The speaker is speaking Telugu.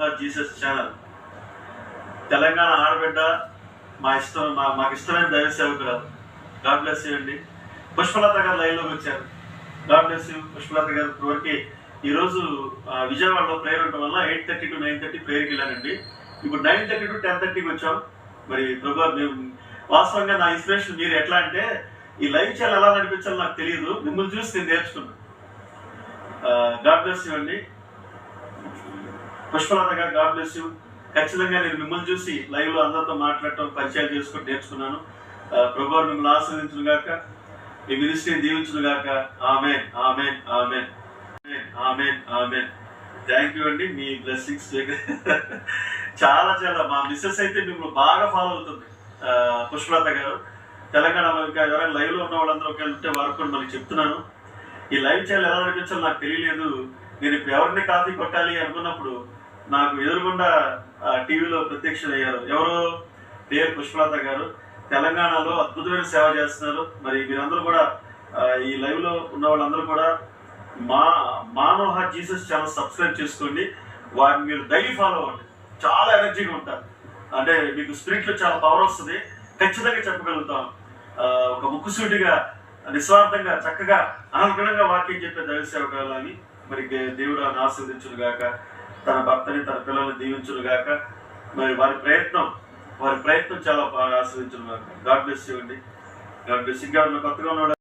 Manohar Jesus channel. తెలంగాణ ఆడబిడ్డ మా ఇష్టం మా మాకు ఇష్టమైన దైవ సేవకురాలు. గాడ్ బ్లెస్ యూ అండి. పుష్పలత గారు లైన్లోకి వచ్చారు. గాడ్ బ్లెస్ యూ పుష్పలత గారు ఇప్పటివరకు. ఈరోజు విజయవాడలో ప్రేయర్ ఉండడం వల్ల eight thirty to nine thirty ప్రేయర్కి వెళ్ళానండి. ఇప్పుడు నైన్ థర్టీ టు టెన్ థర్టీకి వచ్చాం. మరి ప్రభు మేము వాస్తవంగా నా ఇన్స్పిరేషన్ మీరు ఎట్లా అంటే ఈ లైవ్ ఛానల్ ఎలా నడిపించాలో నాకు తెలియదు. మిమ్మల్ని చూసి నేను నేర్చుకున్నాను గాడ్ బ్లెస్ యూ అండి. పుష్పలత గారు గాడ్ బ్లెస్ యూ. ఖచ్చితంగా నేను మిమ్మల్ని చూసి లైవ్లో అందరితో మాట్లాడటం పరిచయాలు చేసుకుని నేర్చుకున్నాను. ప్రభు మిమ్మల్ని ఆశ్రదించును గాక. మీ మినిస్ట్రీ దీవించును గాక. ఆమె ఆమె ఆమె ఆమె ఆమె థ్యాంక్ యూ అండి. మీ బ్లెస్సింగ్స్ చాలా చాలా మా మిస్సెస్ అయితే మిమ్మల్ని బాగా ఫాలో అవుతుంది. ఆ, పుష్పలత గారు. తెలంగాణలో ఇంకా ఎవరైనా లైవ్లో ఉన్న వాళ్ళందరూ ఒకవేళ ఉంటే వారికి కూడా మనకి చెప్తున్నాను. ఈ లైవ్ ఛానల్ ఎలా నడిపించాలో నాకు తెలియలేదు. నేను ఇప్పుడు ఎవరిని కాఫీ కొట్టాలి అనుకున్నప్పుడు నాకు ఎదురుగుండా టీవీలో ప్రత్యక్షమయ్యారు. ఎవరు? పేరు పుష్పలత గారు. తెలంగాణలో అద్భుతమైన సేవ చేస్తున్నారు. మరి మీరందరూ కూడా ఈ లైవ్లో ఉన్న వాళ్ళందరూ కూడా మా మానోహ జీసస్ ఛానల్ సబ్స్క్రైబ్ చేసుకోండి. వారిని మీరు డైలీ ఫాలో అవ్వండి. చాలా ఎనర్జీగా ఉంటారు. అంటే మీకు స్పిరిట్లో చాలా పవర్ వస్తుంది. ఖచ్చితంగా చెప్పగలుగుతాం. ఒక ముక్కుసూటిగా నిస్వార్థంగా చక్కగా అనర్గణంగా వాక్యం చెప్పే దైవ సేవకాలని అని. మరి దేవుడు ఆయన ఆశీర్వదించును గాక తన భర్తని తన పిల్లల్ని దీవించును గాక మరి వారి ప్రయత్నం వారి ప్రయత్నం చాలా బాగా ఆశీర్వదించును గాక God bless you God bless ఇంకా కొత్తగా ఉన్నాడు